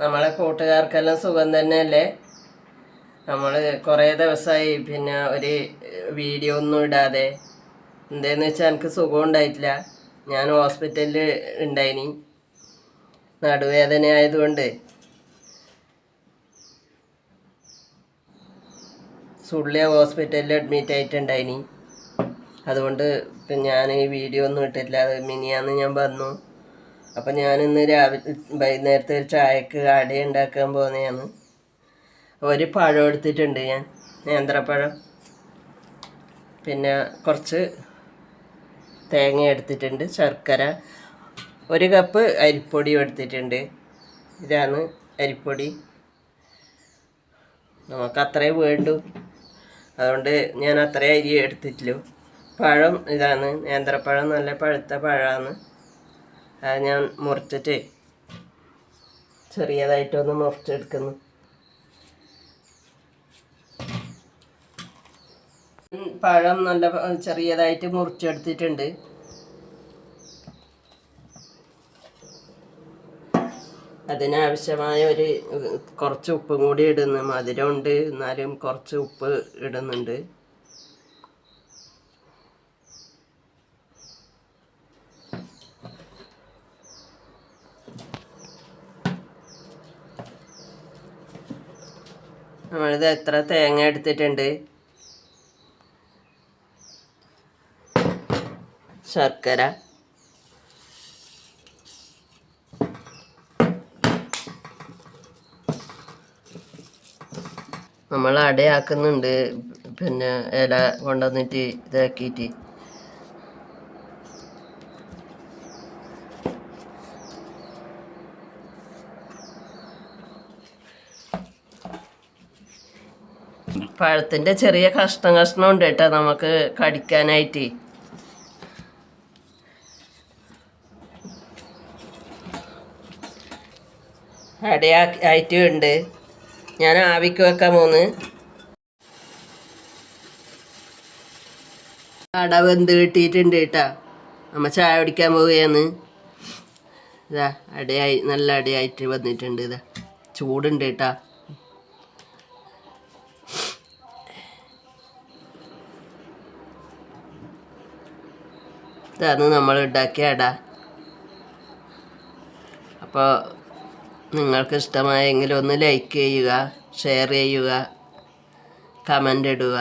നമ്മളെ കൂട്ടുകാർക്കെല്ലാം സുഖം തന്നെയല്ലേ? നമ്മൾ കുറേ ദിവസമായി പിന്നെ ഒരു വീഡിയോ ഒന്നും ഇടാതെ. എന്താന്ന് വെച്ചാൽ എനിക്ക് സുഖം ഉണ്ടായിട്ടില്ല. ഞാൻ ഹോസ്പിറ്റലിൽ ഉണ്ടായിനി. നടുവേദന ആയതുകൊണ്ട്. സുള്ളിയ ഹോസ്പിറ്റലിൽ അഡ്മിറ്റ് ആയിട്ടുണ്ടായിനി. അതുകൊണ്ട് ഞാൻ ഈ വീഡിയോ ഒന്നും ഇട്ടിട്ടില്ല. അത് മിനിയാന്ന് ഞാൻ വന്നു. അപ്പം ഞാനിന്ന് രാവിലെ വൈകുന്നേരത്തെ ഒരു ചായക്ക് അട ഉണ്ടാക്കാൻ പോകുന്നതാണ് ഒരു പഴം എടുത്തിട്ടുണ്ട് ഞാൻ. നേന്ത്രപ്പഴം. പിന്നെ കുറച്ച് തേങ്ങ എടുത്തിട്ടുണ്ട്. ശർക്കര. ഒരു കപ്പ് അരിപ്പൊടി എടുത്തിട്ടുണ്ട്. ഇതാണ് അരിപ്പൊടി. നമുക്ക് അത്രേ വേണ്ടു. അതുകൊണ്ട് ഞാൻ അത്രേ അരി എടുത്തിട്ടുള്ളൂ. പഴം ഇതാണ്. നേന്ത്രപ്പഴം നല്ല പഴുത്ത പഴമാണ്. ഞാൻ മുറിച്ചിട്ട് ചെറിയതായിട്ടൊന്ന് മുറിച്ചെടുക്കുന്നു. പഴം നല്ല ചെറിയതായിട്ട് മുറിച്ചെടുത്തിട്ടുണ്ട്. അതിനാവശ്യമായ ഒരു കുറച്ച് ഉപ്പും കൂടി ഇടുന്നു. മധുരമുണ്ട് എന്നാലും കുറച്ച് ഉപ്പ് ഇടുന്നുണ്ട്. നമ്മളിത് എത്ര തേങ്ങ എടുത്തിട്ടുണ്ട്? ശർക്കര. നമ്മൾ അടയാക്കുന്നുണ്ട്. പിന്നെ ഇല കൊണ്ടുവന്നിട്ട് ഇതാക്കിയിട്ട്. പഴത്തിന്റെ ചെറിയ കഷ്ണം കഷ്ണം ഉണ്ട് കേട്ടോ നമുക്ക് കടിക്കാനായിട്ട്. അടയാക്കി ആയിട്ട് ഉണ്ട്. ഞാൻ ആവിക്ക് വെക്കാൻ മൂന്ന്. അട വെന്ത് കിട്ടിയിട്ടുണ്ട് കേട്ടാ. നമ്മ ചായ കുടിക്കാൻ പോവുകയാണ്. ഇതാ അടയായി നല്ല അടയായിട്ട് വന്നിട്ടുണ്ട് ഇതാ. ചൂടുണ്ട് കേട്ടാ. ഇതാണ് നമ്മൾ ഉണ്ടാക്കിയ അട. അപ്പോൾ നിങ്ങൾക്ക് ഇഷ്ടമായെങ്കിൽ ഒന്ന് ലൈക്ക് ചെയ്യുക ഷെയർ ചെയ്യുക കമന്റ് ഇടുക.